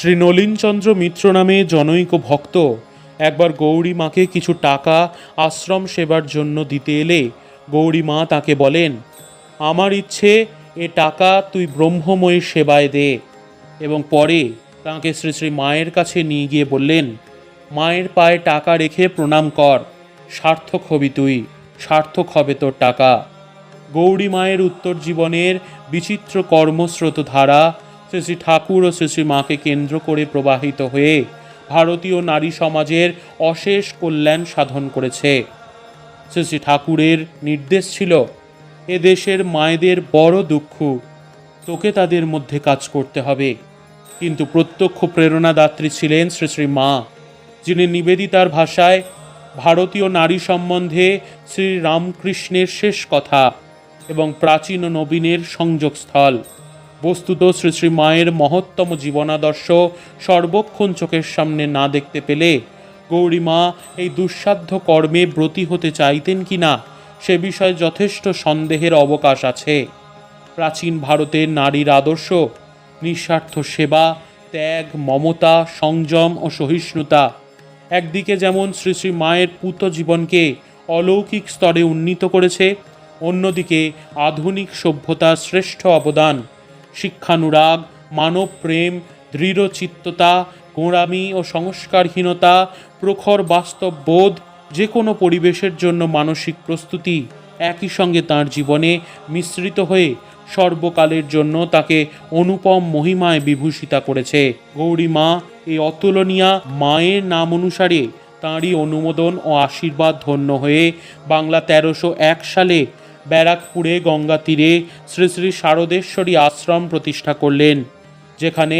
শ্রী নলিনচন্দ্র মিত্র নামে জনৈক ভক্ত। একবার গৌরী মাকে কিছু টাকা আশ্রম সেবার জন্য দিতে এলে গৌরী মা তাকে বলেন, আমার ইচ্ছে, এ টাকা তুই ব্রহ্মময়ী সেবায় দে। এবং পরে তাঁকে শ্রী শ্রী মায়ের কাছে নিয়ে গিয়ে বললেন, মায়ের পায়ে টাকা রেখে প্রণাম কর, সার্থক হবি তুই, সার্থক হবে তোর টাকা। গৌরী মায়ের উত্তর জীবনের বিচিত্র কর্মস্রোত ধারা শ্রী শ্রী ঠাকুর ও শ্রী শ্রী মাকে কেন্দ্র করে প্রবাহিত হয়ে ভারতীয় নারী সমাজের অশেষ কল্যাণ সাধন করেছে। শ্রী শ্রী ঠাকুরের নির্দেশ ছিল, এ দেশের মায়েদের বড় দুঃখ, তোকে তাদের মধ্যে কাজ করতে হবে। কিন্তু প্রত্যক্ষ প্রেরণাদাত্রী ছিলেন শ্রী শ্রী মা, যিনি নিবেদিতার ভাষায় ভারতীয় নারী সম্বন্ধে শ্রী রামকৃষ্ণের শেষ কথা এবং প্রাচীন ও নবীনের সংযোগস্থল। বস্তুত শ্রী শ্রী মায়ের মহত্তম জীবনাদর্শ সর্বক্ষণ চোখের সামনে না দেখতে পেলে গৌরীমা এই দুঃসাধ্য কর্মে ব্রতী হতে চাইতেন কি না? সে বিষয়ে যথেষ্ট সন্দেহের অবকাশ আছে। প্রাচীন ভারতের নারীর আদর্শ, নিঃস্বার্থ সেবা, ত্যাগ, মমতা, সংযম ও সহিষ্ণুতা, একদিকে যেমন শ্রী শ্রী মায়ের পুত জীবনকে অলৌকিক স্তরে উন্নীত করেছে, অন্যদিকে আধুনিক সভ্যতার শ্রেষ্ঠ অবদান। শিক্ষানুরাগ মানব প্রেম দৃঢ়চিত্ততা, গোঁড়ামি ও সংস্কারহীনতা, প্রখর বাস্তব বোধ যে কোনো পরিবেশের জন্য মানসিক প্রস্তুতি। একই সঙ্গে তার জীবনে মিশ্রিত হয়ে সর্বকালের জন্য তাকে অনুপম মহিমায় বিভূষিতা করেছে। গৌরী মা এই অতুলনীয়া মায়ের নাম অনুসারে তাঁরই অনুমোদন ও আশীর্বাদ ধন্য হয়ে বাংলা তেরোশো এক সালে ব্যারাকপুরে গঙ্গা তীরে শ্রী শ্রী শারদেশ্বরী আশ্রম প্রতিষ্ঠা করলেন, যেখানে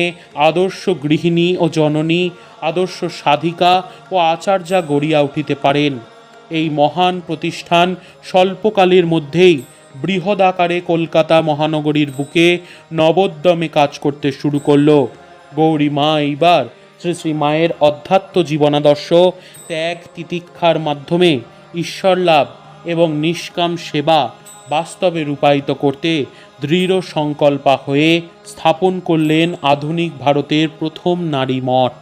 আদর্শ গৃহিণী ও জননী, আদর্শ সাধিকা ও আচার্যা গড়িয়া উঠিতে পারেন। এই মহান প্রতিষ্ঠান স্বল্পকালের মধ্যেই বৃহৎ আকারে কলকাতা মহানগরীর বুকে নবোদ্যমে কাজ করতে শুরু করল। গৌরী মা এইবার শ্রী শ্রী মায়ের অধ্যাত্ম জীবনাদর্শ ত্যাগ তিতিক্ষার মাধ্যমে ঈশ্বর লাভ এবং নিষ্কাম সেবা বাস্তবে রূপায়িত করতে দৃঢ় সংকল্পা হয়ে স্থাপন করলেন আধুনিক ভারতের প্রথম নারী মঠ।